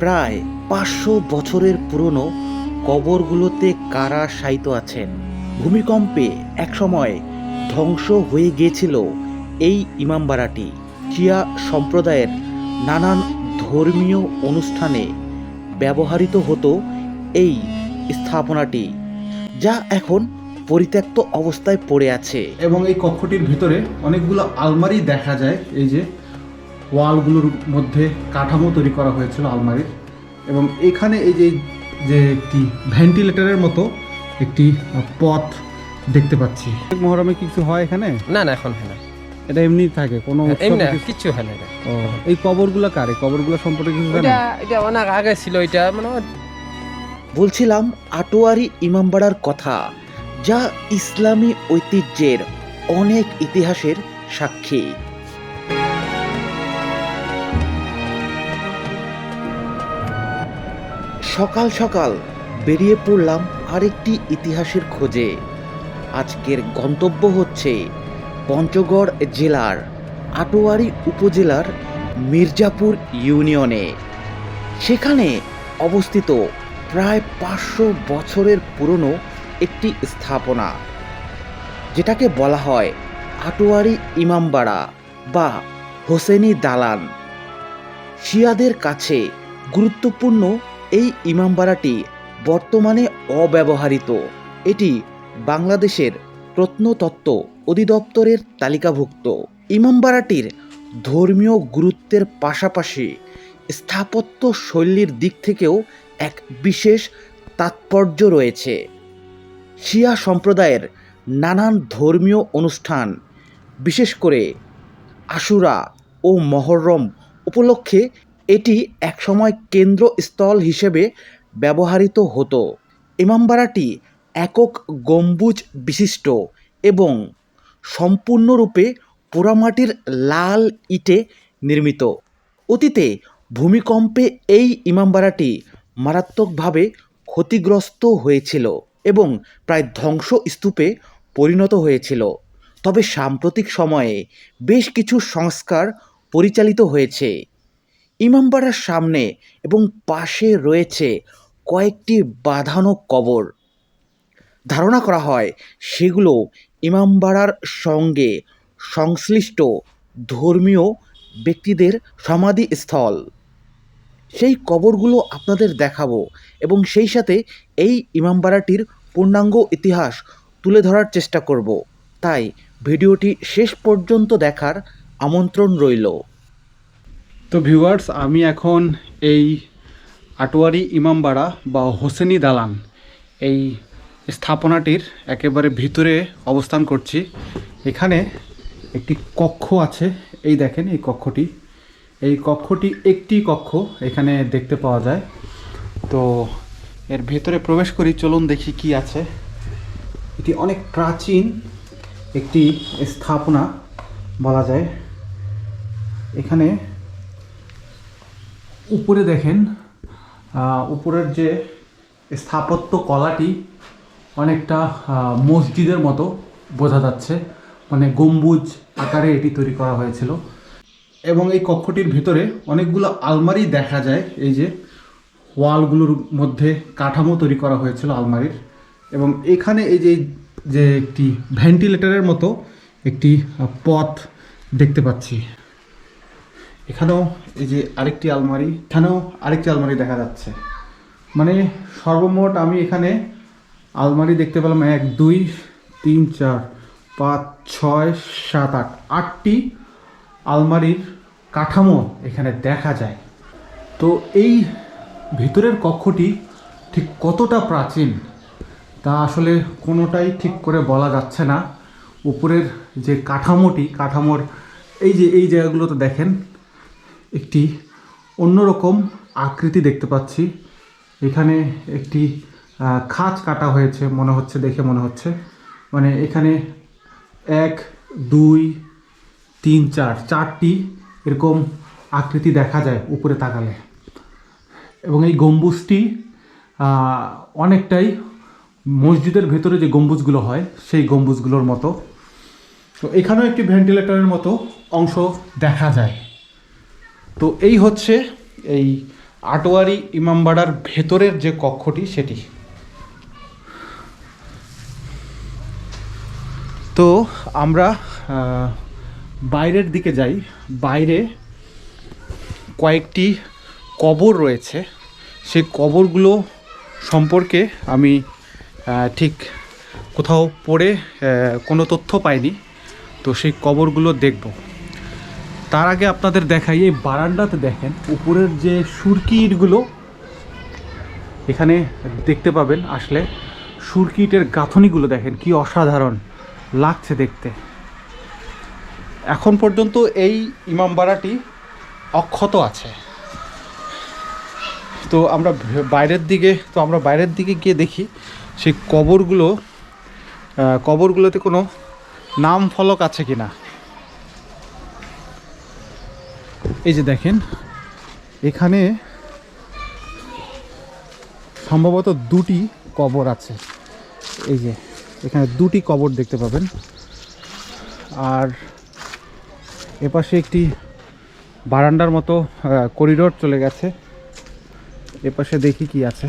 প্রায় পাঁচশো বছরের পুরনো কবরগুলোতে কারা শায়িত আছেন? ভূমিকম্পে একসময় ধ্বংস হয়ে গিয়েছিল এই ইমামবাড়াটি। চিয়া সম্প্রদায়ের নানান ধর্মীয় অনুষ্ঠানে ব্যবহৃত হতো এই স্থাপনাটি, যা এখন পরিত্যক্ত অবস্থায় পড়ে আছে। এবং এই কক্ষটির ভিতরে অনেকগুলো আলমারি দেখা যায়, এই যে ওয়ালগুলোর মধ্যে কাঠামো তৈরি করা হয়েছিল আলমারির। এবং এখানে এই যে যে একটি ভেন্টিলেটরের মতো একটি পথ দেখতে পাচ্ছি। মহরমে কিছু হয় এখানে? না না এখন হয় না। এটা এমনি থাকে? কোনো এমনি কিছু- হয় না এটা। ও, এই কবরগুলো কার? এই কবরগুলো সম্পর্কে কিছু জানেন? এটা এটা অনেক আগে ছিল এটা মানে বলছিলাম আটোয়ারি ইমামবাড়ার কথা যা ইসলামী ঐতিহ্যের অনেক ইতিহাসের সাক্ষী। সকাল সকাল বেরিয়ে পড়লাম আরেকটি ইতিহাসের খোঁজে। আজকের গন্তব্য হচ্ছে পঞ্চগড় জেলার আটোয়ারি উপজেলার মির্জাপুর ইউনিয়নে। সেখানে অবস্থিত প্রায় পাঁচশো বছরের পুরনো একটি স্থাপনা, যেটাকে বলা হয় আটোয়ারি ইমামবাড়া বা হোসেনি দালান। শিয়াদের কাছে গুরুত্বপূর্ণ এই ইমামবাড়াটি বর্তমানে অব্যবহৃত। এটি বাংলাদেশের প্রত্নতত্ত্ব অধিদপ্তরের তালিকাভুক্ত। ইমামবাড়াটির ধর্মীয় গুরুত্বের পাশাপাশি স্থাপত্য শৈলীর দিক থেকেও এক বিশেষ তাৎপর্য রয়েছে। শিয়া সম্প্রদায়ের নানান ধর্মীয় অনুষ্ঠান, বিশেষ করে আশুরা ও মহরম উপলক্ষে এটি একসময় কেন্দ্রস্থল হিসেবে ব্যবহৃত হতো। ইমামবাড়াটি একক গম্বুজ বিশিষ্ট এবং সম্পূর্ণরূপে পোড়ামাটির লাল ইটে নির্মিত। অতীতে ভূমিকম্পে এই ইমামবাড়াটি মারাত্মকভাবে ক্ষতিগ্রস্ত হয়েছিল এবং প্রায় ধ্বংস স্তূপে পরিণত হয়েছিল। তবে সাম্প্রতিক সময়ে বেশ কিছু সংস্কার পরিচালিত হয়েছে। ইমামবাড়ার সামনে এবং পাশে রয়েছে কয়েকটি বাঁধানো কবর। ধারণা করা হয় সেগুলো ইমামবাড়ার সঙ্গে সংশ্লিষ্ট ধর্মীয় ব্যক্তিদের সমাধিস্থল। সেই কবরগুলো আপনাদের দেখাবো এবং সেই সাথে এই ইমামবাড়াটির পূর্ণাঙ্গ ইতিহাস তুলে ধরার চেষ্টা করব। তাই ভিডিওটি শেষ পর্যন্ত দেখার আমন্ত্রণ রইল। তো ভিউয়ার্স আমি এখন এই আটোয়ারি ইমামবাড়া বা হোসেনি দালান এই স্থাপনাটির একেবারে ভিতরে অবস্থান করছি। এখানে একটি কক্ষ আছে। এই দেখেন এই কক্ষটি। এই কক্ষটি একটি কক্ষ এখানে দেখতে পাওয়া যায়। তো এর ভেতরে প্রবেশ করি, চলুন দেখি কি আছে। এটি অনেক প্রাচীন একটি স্থাপনা বলা যায়। এখানে উপরে দেখেন উপরের যে স্থাপত্য কলাটি অনেকটা মসজিদের মতো বোঝা যাচ্ছে। মানে গম্বুজ আকারে এটি তৈরি করা হয়েছিল। এবং এই কক্ষটির ভিতরে অনেকগুলো আলমারি দেখা যায়। এই যে ওয়ালগুলোর মধ্যে কাঠামো তৈরি করা হয়েছিল আলমারির। এবং এখানে এই যে যে একটি ভেন্টিলেটরের মতো একটি পথ দেখতে পাচ্ছি। এখানেও এই যে আরেকটি আলমারি, এখানেও আরেকটি আলমারি দেখা যাচ্ছে। মানে সর্বমোট আমি এখানে আলমারি দেখতে পেলাম এক, দুই, তিন, চার, পাঁচ, ছয়, সাত, আট, আটটি আলমারির কাঠামো এখানে দেখা যায়। তো এই ভিতরের কক্ষটি ঠিক কতটা প্রাচীন তা আসলে কোনোটাই ঠিক করে বলা যাচ্ছে না। উপরের যে কাঠামোটি, কাঠামোর এই যে, এই জায়গাগুলোতে দেখেন একটি অন্যরকম আকৃতি দেখতে পাচ্ছি। এখানে একটি খাঁজ কাটা হয়েছে মনে হচ্ছে, দেখে মনে হচ্ছে। মানে এখানে এক, দুই, তিন, চার, চারটি এরকম আকৃতি দেখা যায় উপরে তাকালে। এবং এই গম্বুজটি অনেকটাই মসজিদের ভেতরে যে গম্বুজগুলো হয়, সেই গম্বুজগুলোর মতো। তো এখানেও একটি ভেন্টিলেটরের মতো অংশ দেখা যায়। তো এই হচ্ছে এই আটোয়ারি ইমামবাড়ার ভেতরের যে কক্ষটি, সেটি। তো আমরা বাইরের দিকে যাই। বাইরে কয়েকটি কবর রয়েছে। সেই কবরগুলো সম্পর্কে আমি ঠিক কোথাও পড়ে কোনো তথ্য পাইনি। তো সেই কবরগুলো দেখব। তার আগে আপনাদের দেখাই, এই বারান্দাতে দেখেন, উপরের যে সুরকি ইটগুলো এখানে দেখতে পাবেন আসলে সুরকি ইটের গাঁথনিগুলো দেখেন, কি অসাধারণ লাগছে দেখতে। এখন পর্যন্ত এই ইমামবাড়াটি অক্ষত আছে। তো আমরা বাইরের দিকে, তো আমরা বাইরের দিকে গিয়ে দেখি, সেই কবরগুলো কবরগুলোতে কোনো নাম ফলক আছে কিনা। এই যে দেখেন, এখানে সম্ভবত দুটি কবর আছে। এই যে, এখানে দুটি কবর দেখতে পাবেন। আর এপাশে একটি বারান্দার মতো করিডোর চলে গেছে। এপাশে দেখি কি আছে।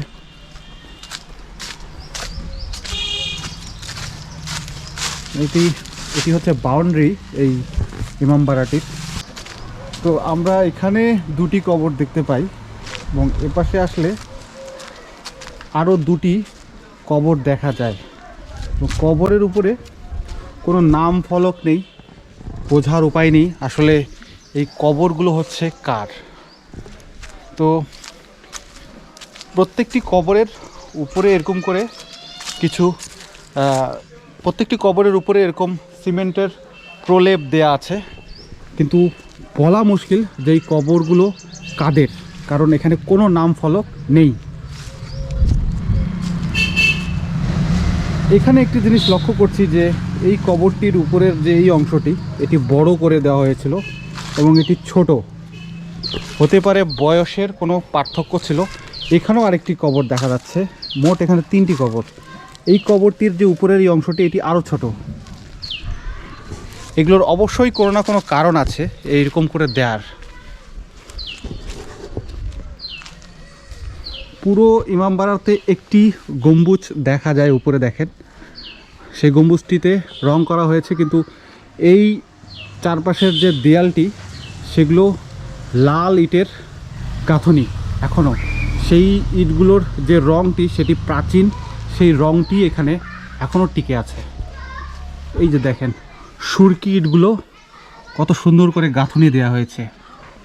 এটি এটি হচ্ছে বাউন্ডারি এই ইমামবাড়াটির তো আমরা এখানে দুটি কবর দেখতে পাই এবং এপাশে আসলে আরও দুটি কবর দেখা যায়। এবং কবরের উপরে কোনো নাম ফলক নেই, বোঝার উপায় নেই, আসলে এই কবরগুলো হচ্ছে কার? তো প্রত্যেকটি কবরের উপরে এরকম করে কিছু প্রত্যেকটি কবরের উপরে এরকম সিমেন্টের প্রলেপ দেয়া আছে। কিন্তু বলা মুশকিল যে এই কবরগুলো কাদের, কারণ এখানে কোনো নাম ফলক নেই। এখানে একটি জিনিস লক্ষ্য করছি যে এই কবরটির উপরের যে এই অংশটি, এটি বড় করে দেওয়া হয়েছিল এবং এটি ছোট। হতে পারে বয়সের কোনো পার্থক্য ছিল। এখানেও আরেকটি কবর দেখা যাচ্ছে। মোট এখানে তিনটি কবর। এই কবরটির যে উপরের এই অংশটি, এটি আরও ছোট। এগুলোর অবশ্যই কোনো না কোনো কারণ আছে, এইরকম করে দেয়ার। পুরো ইমামবাড়াতে একটি গম্বুজ দেখা যায় উপরে দেখেন। সেই গম্বুজটিতে রং করা হয়েছে, কিন্তু এই চারপাশের যে দেয়ালটি, সেগুলো লাল ইটের গাঁথনি এখনও সেই ইটগুলোর যে রংটি, সেটি প্রাচীন, সেই রংটি এখানে এখনও টিকে আছে। এই যে দেখেন সুরকি ইটগুলো কত সুন্দর করে গাঁথনি দেওয়া হয়েছে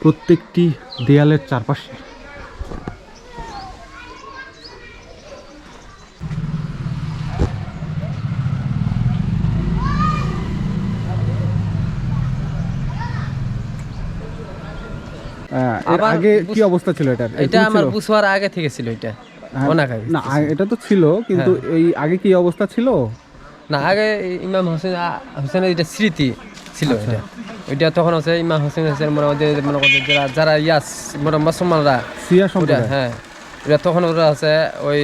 প্রত্যেকটি দেয়ালের চারপাশে। আগে কি অবস্থা ছিল এটার? এটা আমার? বুঝবার আগে থেকে ছিল এটা। হ্যাঁ, অনেক আগে না এটা তো ছিল কিন্তু এই আগে কি অবস্থা ছিল? না আগে ইমাম হোসেন হোসেনের এটা স্মৃতি ছিল আচ্ছা। এটা ওইটা তখন হচ্ছে ইমাম হোসেন হোসেন মনে হয় যে- মনে করেন যারা যারা ইয়াস মনে মুসলমানরা সিয়া সম্প্রদায়? হ্যাঁ ওটা তখন ওরা আছে ওই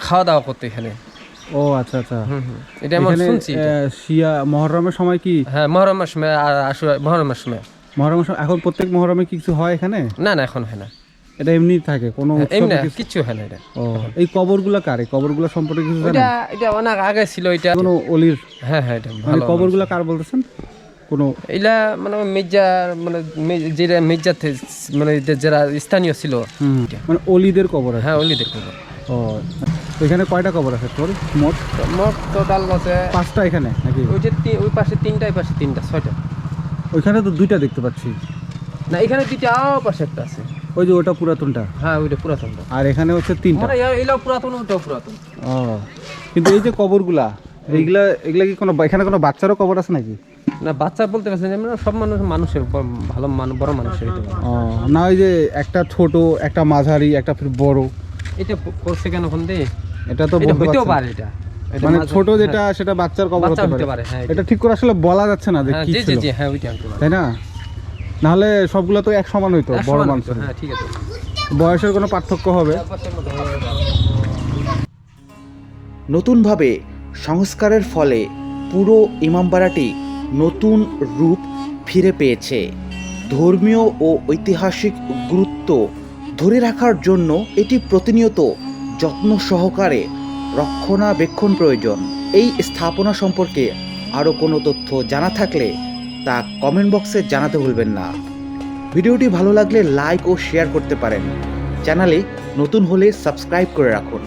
খাওয়া দাওয়া করতে এখানে। ও আচ্ছা আচ্ছা। এটা আমরা শুনছি শিয়া মহরমের সময় কি? হ্যাঁ মহরমের সময় আর আশুরা মহরমের সময়। মহরমের সময় এখন প্রত্যেক মহরমে কি কিছু হয় এখানে? না না এখন হয় না। এটা এমনি থাকে কোনো হ্যাঁ, এমনি কিছু- হয় না এটা। ও এই কবরগুলা কার? কবরগুলা সম্পর্কে কিছু জানেন? এটা এটা অনেক আগে ছিল এটা কোনো অলির? হ্যাঁ হ্যাঁ এটা মানে ভালো কবরগুলা কার বলতেছেন? কোনো এলা মানে মির্জা মানে যেটা মির্জাতে মানে যারা স্থানীয় ছিল মানে অলিদের কবর হ্যাঁ দেখব ও এখানে কয়টা কবর আছে তোর? মোট? মোট টোটাল আছে পাঁচটা এখানে নাকি? ওই যে ওই পাশে তিনটা এই পাশে তিনটা ছয়টা। ওইখানে তো দুইটা দেখতে পাচ্ছি। না এখানে দুইটা পাশে একটা আছে। ওই যে ওটা পুরাতনটা? হ্যাঁ ওইটা পুরাতনটা। আর এখানে হচ্ছে তিনটা? মানে এলাও পুরাতন ওটাও পুরাতন। ও কিন্তু এই যে কবরগুলা এইগুলা এগুলা কি কোনো এখানে কোনো বাচ্চারও কবর আছে নাকি? না বাচ্চা বলতে পারছেন যে মানে সব মানুষ মানুষের ভালো মানুষ বড় মানুষের ও না ওই যে একটা ছোট একটা মাঝারি একটা ফির বড়। এটা করছে কেন ওখান দিয়ে? এটা তো বলতে পারে এটা। মানে ছোট হ্যাঁ। যেটা সেটা বাচ্চার কবর হতে পারে। হ্যাঁ এটা ঠিক করে আসলে বলা যাচ্ছে না যে হ্যাঁ কি ছিল। হ্যাঁ তাই না? নাহলে সবগুলো তো এক সমান হইতো বড় মানুষের হ্যাঁ ঠিক আছে। বয়সের কোনো পার্থক্য হবে? নতুনভাবে সংস্কারের ফলে পুরো ইমামবাড়াটি নতুন রূপ ফিরে পেয়েছে। ধর্মীয় ও ঐতিহাসিক গুরুত্ব ধরে রাখার জন্য এটি প্রতিনিয়ত যত্ন সহকারে রক্ষণাবেক্ষণ প্রয়োজন। এই স্থাপনা সম্পর্কে আরও কোনো তথ্য জানা থাকলে তা কমেন্ট বক্সে জানাতে ভুলবেন না। ভিডিওটি ভালো লাগলে লাইক ও শেয়ার করতে পারেন। চ্যানেলে নতুন হলে সাবস্ক্রাইব করে রাখুন।